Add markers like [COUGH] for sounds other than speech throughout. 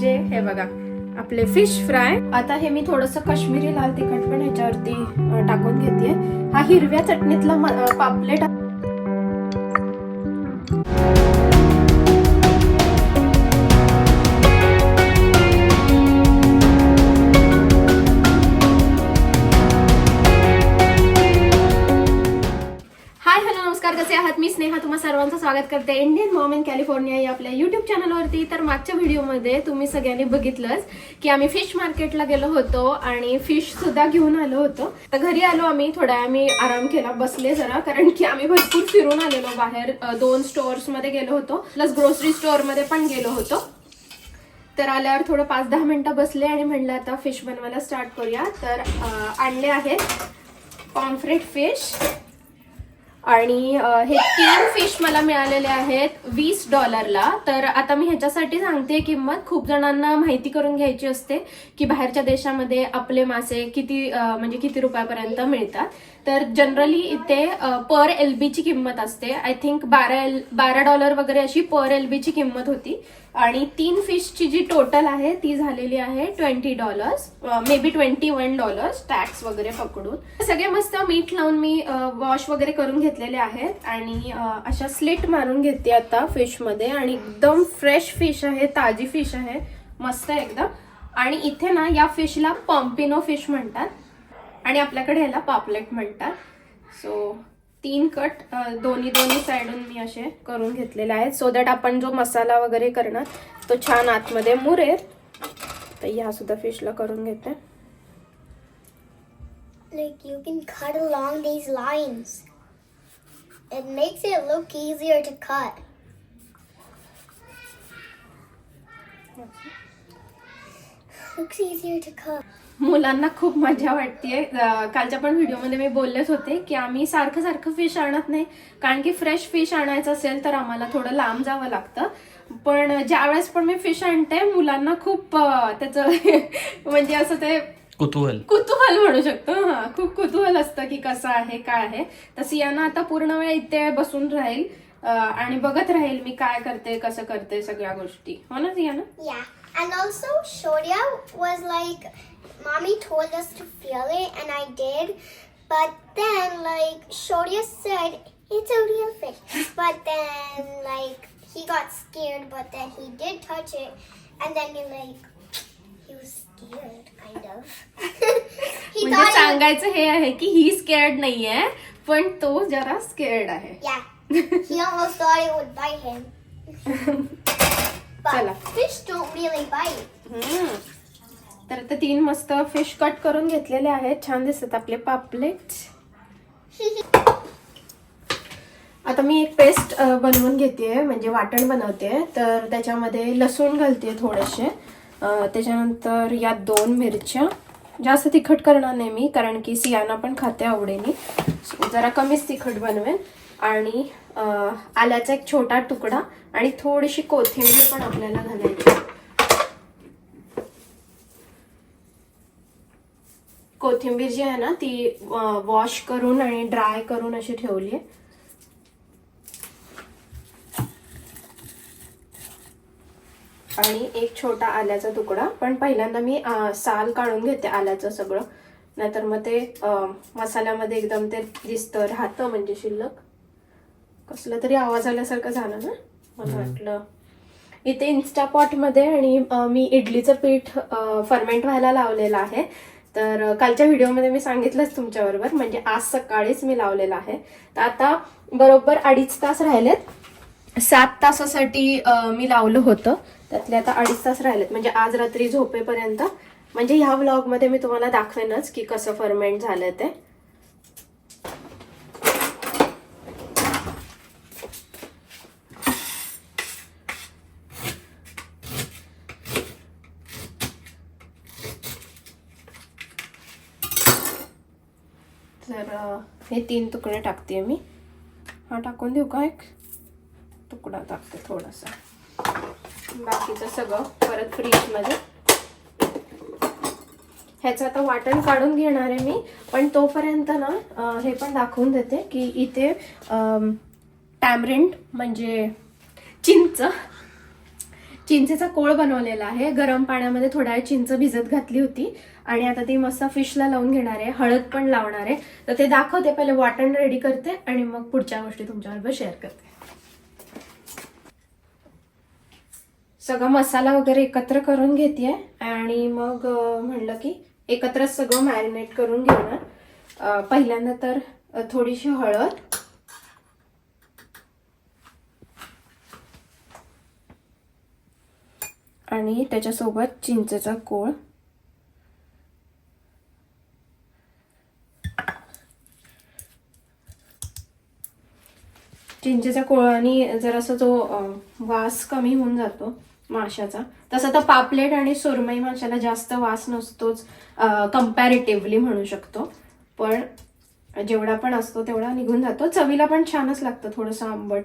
म्हणजे हे बघा आपले फिश फ्राय आता हे मी थोडस काश्मीरी लाल तिखट पण ह्याच्यावरती टाकून घेते हा हिरव्या चटणीतला पापलेट आहात. मी स्नेहा तुम्हा सर्वांचं स्वागत करते. इंडियन मॉम इन कॅलिफोर्निया या आपल्या युट्यूब चॅनलवरती तर मागच्या व्हिडिओमध्ये तुम्ही सगळ्यांनी बघितलंच की आम्ही फिश मार्केटला गेलो होतो आणि फिश सुद्धा घेऊन आलो होतो. तर घरी आलो आम्ही थोड्या आम्ही आराम केला बसले जरा कारण की आम्ही भरपूर फिरून आलेलो बाहेर. दोन स्टोअर्समध्ये गेलो होतो प्लस ग्रोसरी स्टोअरमध्ये पण गेलो होतो. तर आल्यावर थोडं पाच दहा मिनटं बसले आणि म्हणलं आता फिश बनवायला स्टार्ट करूया. तर आणले आहेत पॉम्फ्रेट फिश आणि हे तीन फिश मला मिळालेले आहेत वीस डॉलरला तर आता मी ह्याच्यासाठी सांगते किंमत. खूप जणांना माहिती करून घ्यायची असते की बाहेरच्या देशामध्ये आपले मासे किती म्हणजे किती रुपयापर्यंत मिळतात. तर जनरली इथे पर एल ची किंमत असते. आय थिंक बारा एल बारा डॉलर वगैरे अशी पर एल ची किंमत होती. आणि तीन फिशची जी टोटल आहे ती झालेली आहे twenty dollars maybe twenty one dollars tax वगैरे पकडून. सगळे मस्त मीठ लावून मी वॉश वगैरे करून घेतलेले आहेत आणि अशा स्लिट मारून घेते आता फिशमध्ये आणि एकदम फ्रेश फिश आहे ताजी फिश आहे मस्त आहे एकदम. आणि इथे ना या फिशला पॉम्पिनो फिश म्हणतात. आणि आपल्याकडे ह्याला पापलेट म्हणतात. सो तीन कट दोन्ही दोन्ही साईडून मी असे करून घेतलेले आहेत सो दॅट आपण जो मसाला वगैरे करणार तो छान आतमध्ये मुरेल तर ह्या सुद्धा फिशला करून घेते Like you can cut along these lines. It makes it look easier to cut. Looks easier to cut. मुलांना खूप मजा वाटतेय. अ, कालच्या पण व्हिडिओमध्ये मी बोललेच होते की आम्ही सारखं सारखं फिश आणत नाही. कारण की फ्रेश फिश आणायचं असेल तर आम्हाला थोडं लांब जावं लागतं. पण ज्यावेळेस पण मी फिश आणते मुलांना खूप त्याचं [LAUGHS] म्हणजे असं ते कुतूहल. कुतूहल म्हणू शकतो. हा खूप कुतूहल असतं की कसं आहे काय आहे. तर सियाना आता पूर्ण वेळ इथे बसून राहील. आणि बघत राहील मी काय करते कसं करते सगळ्या गोष्टी. हो ना सियाना? Yeah. And also, Shoria was like, Mommy told us to feel it, and I did. But then, like, Shoria said, it's a real fish. But then, like, he got scared, but then he did touch it. And then he, like, he was scared, kind of. [LAUGHS] he म्हणजे thought, it, सांगायचं हे आहे की ही scared नाहीये पण तो जरा scared आहे yeah, he almost thought it would bite him. [LAUGHS] But Chala. fish don't really bite. हम्म. तर आता तीन मस्त फिश कट करून घेतलेले आहेत. छान दिसतात आपले पापलेट. आता मी एक पेस्ट बनवून घेते म्हणजे वाटण बनवते तर त्याच्यामध्ये लसूण घालते थोडेसे. त्याच्यानंतर या दोन मिरच्या. जास्त तिखट करणार नाही मी कारण की सियाना पण खाते आवडीने. जरा कमीच तिखट बनवेन. आणि आल्याचा एक छोटा तुकडा आणि थोडीशी कोथिंबीर पण आपल्याला घालायची कोथिंबीर जी आहे ना ती वॉश करून आणि ड्राय करून अशी ठेवली आहे. आणि एक छोटा आल्याचा तुकडा पण पहिल्यांदा मी साल काढून घेते आल्याचं सगळं. नाहीतर मग ते मसाल्यामध्ये एकदम ते दिसतं राहतं म्हणजे शिल्लक. कसलं तरी आवाज आल्यासारखं झालं ना मला वाटलं. इथे इन्स्टापॉटमध्ये आणि मी इडलीचं पीठ फर्मेंट व्हायला लावलेलं आहे. तर कालच्या व्हिडिओमध्ये मी सांगितलंच तुमच्याबरोबर म्हणजे आज सकाळीच मी लावलेला आहे. तर आता बरोबर अडीच तास राहिलेत. सात तासासाठी मी लावलं होतं. त्यातले आता अडीच तास राहिलेत. म्हणजे आज रात्री झोपेपर्यंत. म्हणजे ह्या व्लॉगमध्ये मी तुम्हाला दाखवेनच की कसं फर्मेंट झालं ते तर अं, हे तीन तुकडे टाकते मी. हा टाकून देऊ का एक? तुकडा टाकते थोडासा. बाकीचं सगळं परत फ्रीजमध्ये. ह्याचं आता वाटण काढून घेणार आहे मी. पण तोपर्यंत ना हे पण दाखवून देते की इथे टॅमरिंड म्हणजे चिंच चिंचेचा कोळ बनवलेला आहे. गरम पाण्यामध्ये थोड्या वेळ चिंच भिजत घातली होती. आणि आता ती मस्त फिशला लावून घेणार आहे. हळद पण लावणार आहे. तर ते दाखवते. पहिले वाटण रेडी करते आणि मग पुढच्या गोष्टी तुमच्याबरोबर शेअर करते. सगळा मसाला वगैरे एकत्र करून घेते आणि मग म्हणलं की एकत्रच सगळं मॅरिनेट करून घेणार. पहिल्यांदा तर थोडीशी हळद आणि त्याच्यासोबत चिंचेचा कोळ. चिंचेच्या कोळाने जरासा जो वास कमी होऊन जातो माशाचा तसं तर पापलेट आणि सुरमई माशाला जास्त वास नसतोच कम्पॅरेटिव्हली म्हणू शकतो. पण जेवढा पण असतो तेवढा निघून जातो. चवीला पण छानच लागतं थोडंसं आंबट.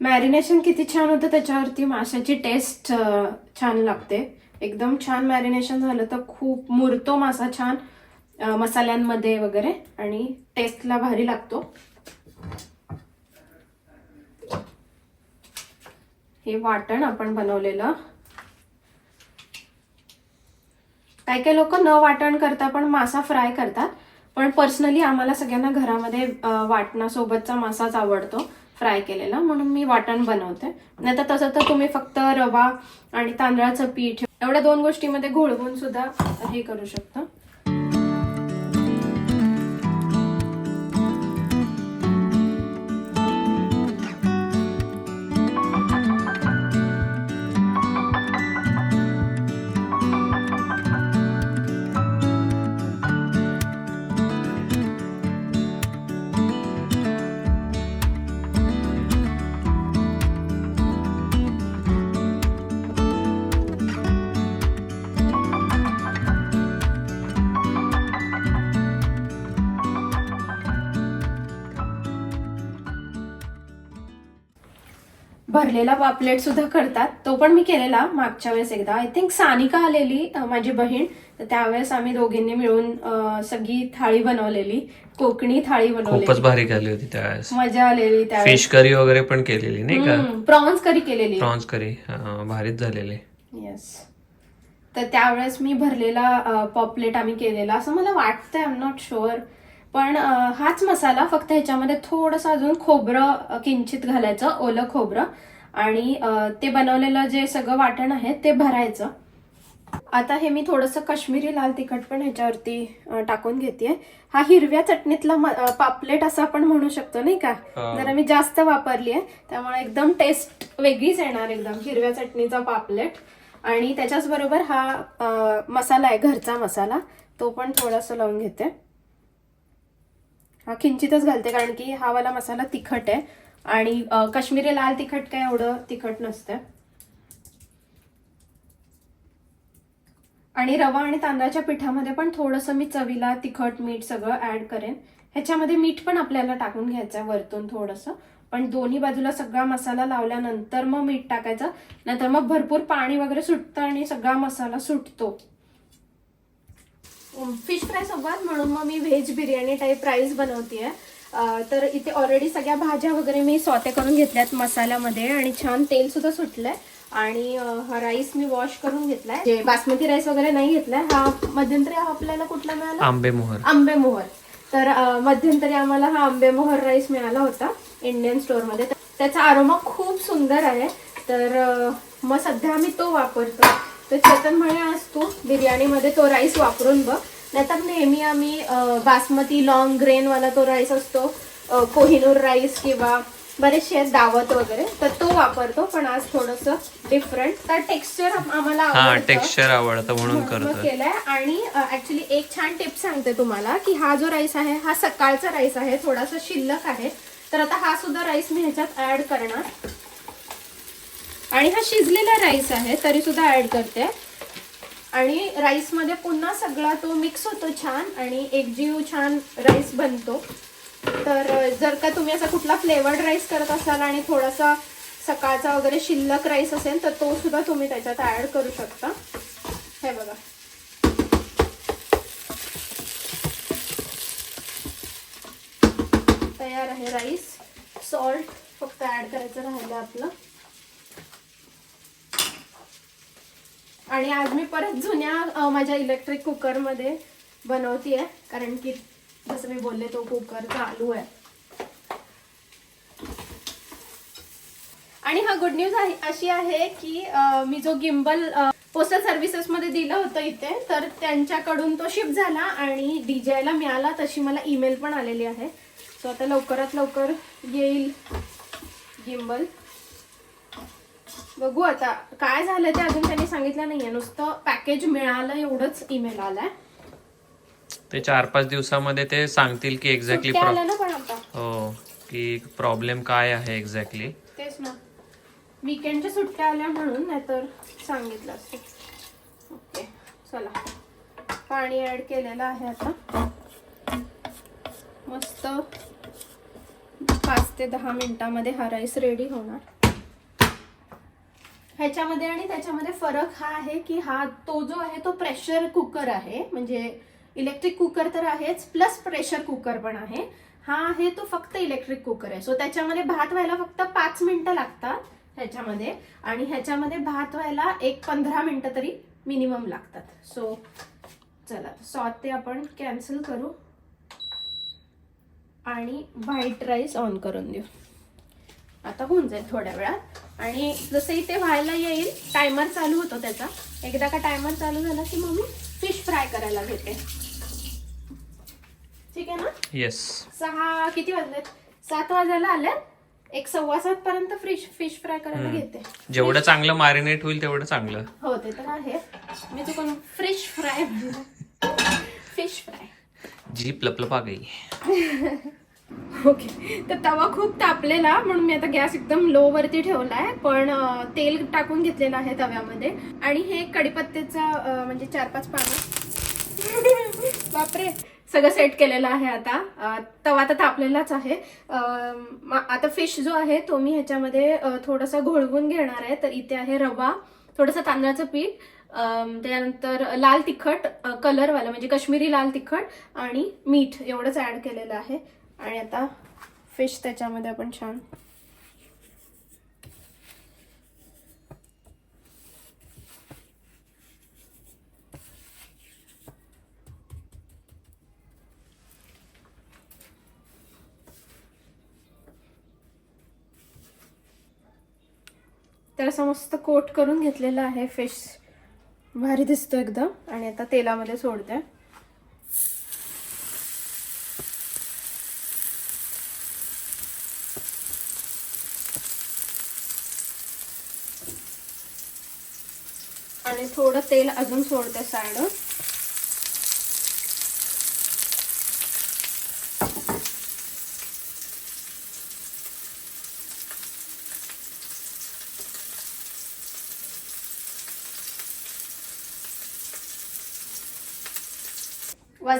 मॅरिनेशन किती छान होतं त्याच्यावरती माशाची टेस्ट छान लागते. एकदम छान मॅरिनेशन झालं तर खूप मुरतो मासा छान मसाल्यांमध्ये वगैरे आणि टेस्टला भारी लागतो. हे वाटण आपण बनवलेलं. काही काही लोक न वाटण करता पण मासा फ्राय करतात. पण पर्सनली आम्हाला सगळ्यांना घरामध्ये वाटणासोबतचा मासाच आवडतो. फ्राय केलेला म्हणून मी वाटण बनवते. नाही तर तसं तर तुम्ही फक्त रवा आणि तांदळाचं पीठ एवढ्या दोन गोष्टीमध्ये घोळवून सुद्धा हे करू शकता. भरलेला पापलेट सुद्धा करतात. तो पण मी केलेला मागच्या वेळेस एकदा. आय थिंक सानिका आलेली माझी बहीण. तर त्यावेळेस आम्ही दोघींनी मिळून सगळी थाळी बनवलेली. कोकणी थाळी खूपच बनवलेली भारी झाली होती त्यावेळेस. मजा आलेली फिश त्यावेळेस करी वगैरे पण केलेली नाही का? प्रॉन्स करी केलेली. प्रॉन्स करी भारीच झालेले. येस तर त्यावेळेस मी भरलेला पॉपलेट आम्ही केलेला. असं मला वाटतंय आय एम नॉट शुअर पण हाच मसाला फक्त ह्याच्यामध्ये थोडंसं अजून खोबरं किंचित घालायचं ओलं खोबरं. आणि ते बनवलेलं जे सगळं वाटण आहे ते भरायचं. आता हे मी थोडंसं काश्मीरी लाल तिखट पण ह्याच्यावरती टाकून घेते हा हिरव्या चटणीतला पापलेट असं आपण म्हणू शकतो नाही का. जरा मी जास्त वापरली आहे त्यामुळे एकदम टेस्ट वेगळीच येणार एकदम हिरव्या चटणीचा पापलेट. आणि त्याच्याच बरोबर हा मसाला आहे घरचा मसाला. तो पण थोडासा लावून घेते. किंचितच घालते कारण की हा वाला मसाला तिखट आहे. आणि काश्मीरी लाल तिखट काय एवढं तिखट नसतं आणि रवा आणि तांदळाच्या पिठामध्ये पण थोडंसं मी चवीला तिखट मीठ सगळं ऍड करेन. ह्याच्यामध्ये मीठ पण आपल्याला टाकून घ्यायचं आहे वरतून थोडंसं. पण दोन्ही बाजूला सगळा मसाला लावल्यानंतर मग मीठ टाकायचं. नाहीतर मग भरपूर पाणी वगैरे सुटतं आणि सगळा मसाला सुटतो. फिश फ्राय सोबत म्हणून मग मी व्हेज बिर्याणी टाईप राईस बनवतेय. अं, तर इथे ऑलरेडी सगळ्या भाज्या वगैरे मी सॉते करून घेतल्यात मसाल्यामध्ये आणि छान तेल सुद्धा सुटलंय. आणि हा राईस मी वॉश करून घेतलाय. जे बासमती राईस वगैरे नाही घेतलाय. हा मध्यंतरी हा आपल्याला कुठला मिळाला? आंबे मोहर आंबेमोहर. तर मध्यंतरी आम्हाला हा आंबेमोहर राईस मिळाला होता इंडियन स्टोअरमध्ये तर त्याचा आरोमा खूप सुंदर आहे. तर मग सध्या आम्ही तो वापरतो तर चेतन म्हणे आज तू बिर्याणीमध्ये तो राईस वापरून बघ. नाहीतर नेहमी आम्ही बासमती लॉंग ग्रेनवाला तो राईस असतो कोहिनूर राईस किंवा बरेचसे दावत वगैरे तर तो वापरतो पण आज थोडस डिफरंट तर टेक्स्चर आम्हाला हा आवडतं. टेक्स्चर आवडतं म्हणून केलाय. आणि ऍक्च्युली एक छान टिप सांगते तुम्हाला की हा जो राईस आहे हा सकाळचा राईस आहे थोडासा शिल्लक आहे. तर आता हा सुद्धा राईस मी ह्याच्यात ऍड करणार. आणि हा शिजलेला राईस आहे तरी सुद्धा ऍड करते. आणि राईसमध्ये पुन्हा सगळा तो मिक्स होतो छान आणि एकजीव छान राईस बनतो. तर जर का तुम्ही असा कुठला फ्लेवर्ड राईस करत असाल आणि थोडासा सकाळचा वगैरे शिल्लक राईस असेल तर तो सुद्धा तुम्ही त्याच्यात ऍड करू शकता. हे बघा. तयार आहे राईस. सॉल्ट फक्त ऍड करायचं राहिलं आपलं. आणि आज मी परत जुन्या माझ्या इलेक्ट्रिक कुकरमध्ये बनवतीये. कारण की जसं मी बोलले तो कुकर चालू आहे. आणि हा गुड न्यूज आहे अशी आहे की मी जो गिम्बल पोस्टल सर्व्हिसेसमध्ये दिलं होतं इथे तर त्यांच्याकडून तो शिफ्ट झाला आणि डी जेला मिळाला तशी मला ईमेल पण आलेली आहे. सो आता लवकरात लवकर येईल गिम्बल बघू आता काय झालं ते अजून त्यांनी सांगितलं नाहीये. नुसतं पॅकेज मिळालं एवढंच ईमेल आलाय. ते चार पाच दिवसामध्ये ते सांगतील की एक्झॅक्टली सुट्ट्या आल्या ना पण आता. हो की प्रॉब्लेम काय आहे एक्झॅक्टली तेच ना. विकेंडच्या सुट्ट्या आल्या म्हणून नाहीतर सांगितलं असतं. ओके चला. पाणी ऍड केलेलं आहे आता. मस्त पाच ते दहा मिनिटामध्ये हा राईस रेडी होणार. ह्याच्यामध्ये आणि त्याच्यामध्ये फरक हा आहे की हा तो जो आहे तो प्रेशर कुकर आहे. म्हणजे इलेक्ट्रिक कुकर तर आहेच प्लस प्रेशर कुकर पण आहे. हा आहे तो फक्त इलेक्ट्रिक कुकर आहे. सो त्याच्यामध्ये भात व्हायला फक्त पाच मिनिटं लागतात ह्याच्यामध्ये आणि ह्याच्यामध्ये भात व्हायला एक पंधरा मिनिटं तरी मिनिमम लागतात. सो चला सॉ ते आपण कॅन्सल करू. आणि व्हाईट राईस ऑन करून देऊ. आता होऊन जाईल थोड्या वेळात. आणि जसं इथे व्हायला येईल टायमर चालू होतो त्याचा. एकदा का टायमर चालू झाला की मग मी फिश फ्राय करायला घेते. ठीक आहे ना? येस सहा किती वाजलेत? सात वाजायला आल्यात एक सव्वा सात पर्यंत फिश फिश फ्राय करायला घेते. जेवढं चांगलं मॅरिनेट होईल तेवढं चांगलं. हो ते तर आहे. मी चुकून फिश फ्राय फिश फ्राय जीप लपलपा गई [LAUGHS] ओके तर तवा खूप तापलेला म्हणून मी आता गॅस एकदम लो वरती आहे पण तेल टाकून घेतलेलं आहे तव्यामध्ये. आणि हे कडीपत्त्याचं म्हणजे चार पाच पानं. [LAUGHS] बापरे! सगळं सेट केलेलं आहे आता. तवा तर तापलेलाच आहे. आता फिश जो आहे तो मी ह्याच्यामध्ये थोडासा घोळवून घेणार आहे. तर इथे आहे रवा थोडंसं तांदळाचं पीठ त्यानंतर लाल तिखट कलरवालं म्हणजे कश्मीरी लाल तिखट आणि मीठ एवढंच ॲड केलेलं आहे. आणि आता फिश त्याच्यामध्ये आपण छान तर असं मस्त कोट करून घेतलेलं आहे फिश भारी दिसतो एकदम. आणि आता तेलामध्ये सोडते. आणि थोडं तेल अजून सोडते साईड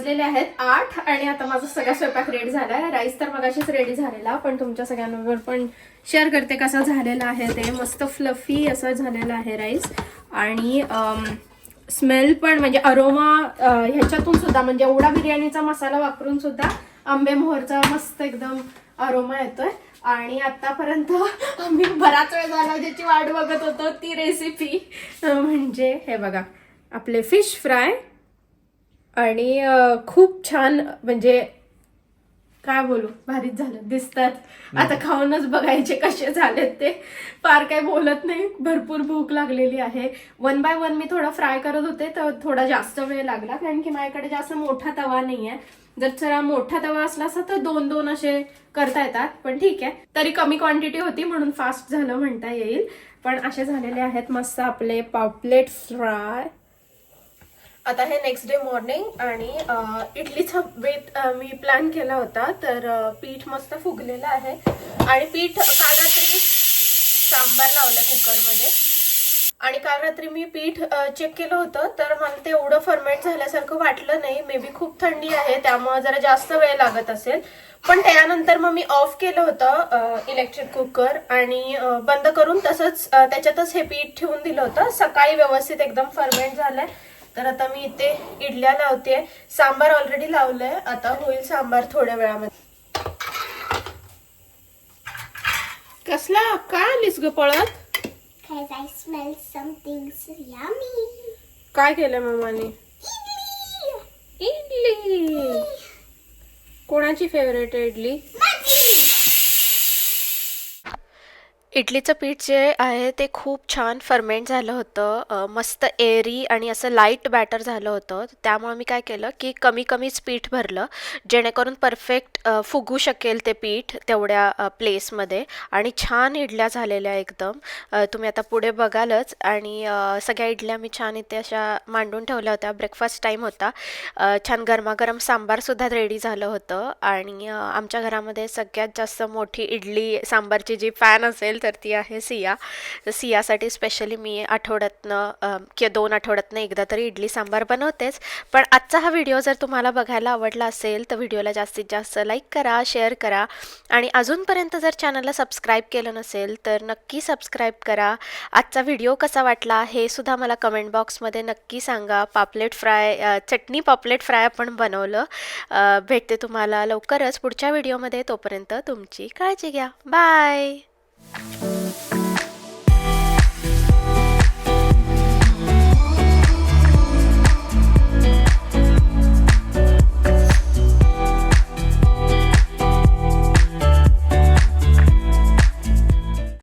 वाजलेले आहेत आठ आणि आता माझा सगळा स्वयंपाक रेडी झालाय. राईस तर मगाशीच रेडी झालेला पण तुमच्या सगळ्यांवर पण शेअर करते कसा झालेला आहे ते. मस्त फ्लफी असं झालेलं आहे राईस आणि स्मेल पण म्हणजे अरोमा ह्याच्यातून सुद्धा म्हणजे एवढा बिर्याणीचा मसाला वापरून सुद्धा आंबे मोहरचा मस्त एकदम अरोमा येतोय. आणि आतापर्यंत आम्ही बराच वेळ झाला ज्याची वाट बघत होतो ती रेसिपी म्हणजे हे बघा आपले फिश फ्राय आणि खूप छान म्हणजे काय बोलू भारीच झालं दिसतात. आता खाऊनच बघायचे कसे झालेत ते. फार काही बोलत नाही भरपूर भूक लागलेली आहे. वन बाय वन मी थोडा फ्राय करत होते तर थोडा जास्त वेळ लागला कारण की माझ्याकडे जास्त मोठा तवा नाहीये. जर जरा मोठा तवा असला असता तर दोन दोन असे करता येतात पण ठीक आहे. तरी कमी क्वांटिटी होती म्हणून फास्ट झालं म्हणता येईल. पण असे झालेले आहेत मस्त आपले पापलेट फ्राय. आता हे नेक्स्ट डे मॉर्निंग आणि इडलीचा बेत मी प्लॅन केला होता तर पीठ मस्त फुगलेलं आहे. आणि पीठ काल रात्री सांबार लावलं कुकरमध्ये आणि काल रात्री मी पीठ चेक केलं होतं तर मला ते एवढं फर्मेंट झाल्यासारखं वाटलं नाही. मे बी खूप थंडी आहे त्यामुळे जरा जास्त वेळ लागत असेल. पण त्यानंतर मग मी ऑफ केलं होतं इलेक्ट्रिक कुकर आणि बंद करून तसंच त्याच्यातच हे पीठ ठेवून दिलं होतं. सकाळी व्यवस्थित एकदम फर्मेंट झालंय. तर आता मी इथे इडल्या लावते सांबार ऑलरेडी लावलंय. आता होईल सांबार थोड्या वेळामध्ये. कसला? काय आलीस ग पळत? काय केलं मामाने? इडली. कोणाची फेवरेट आहे इडली? इडलीचं पीठ जे आहे ते खूप छान फर्मेंट झालं होतं. मस्त एरी आणि असं लाइट बॅटर झालं होतं. त्यामुळे मी काय केलं की कमी कमीच पीठ भरलं. जेणेकरून परफेक्ट फुगू शकेल ते पीठ तेवढ्या प्लेसमध्ये आणि छान इडल्या झालेल्या एकदम. तुम्ही आता पुढे बघालच. आणि सगळ्या इडल्या मी छान इथे अशा मांडून ठेवल्या होत्या. ब्रेकफास्ट टाईम होता. छान गरमागरम सांबारसुद्धा रेडी झालं होतं. आणि आमच्या घरामध्ये सगळ्यात जास्त मोठी इडली सांबारची जी फॅन असेल तर ती आहे सिया. तर सियासाठी स्पेशली मी आठवड्यातनं किंवा दोन आठवड्यातनं एकदा तरी इडली सांबार बनवतेच. पण आजचा हा व्हिडिओ जर तुम्हाला बघायला आवडला असेल तर व्हिडिओला जास्तीत जास्त लाईक करा शेअर करा. आणि अजूनपर्यंत जर चॅनलला सबस्क्राईब केलं नसेल तर नक्की सबस्क्राईब करा. आजचा व्हिडिओ कसा वाटला हे सुद्धा मला कमेंट बॉक्समध्ये नक्की सांगा. पापलेट फ्राय चटणी पापलेट फ्राय आपण बनवलं. भेटते तुम्हाला लवकरच पुढच्या व्हिडिओमध्ये तोपर्यंत तुमची काळजी घ्या. Bye Thank you.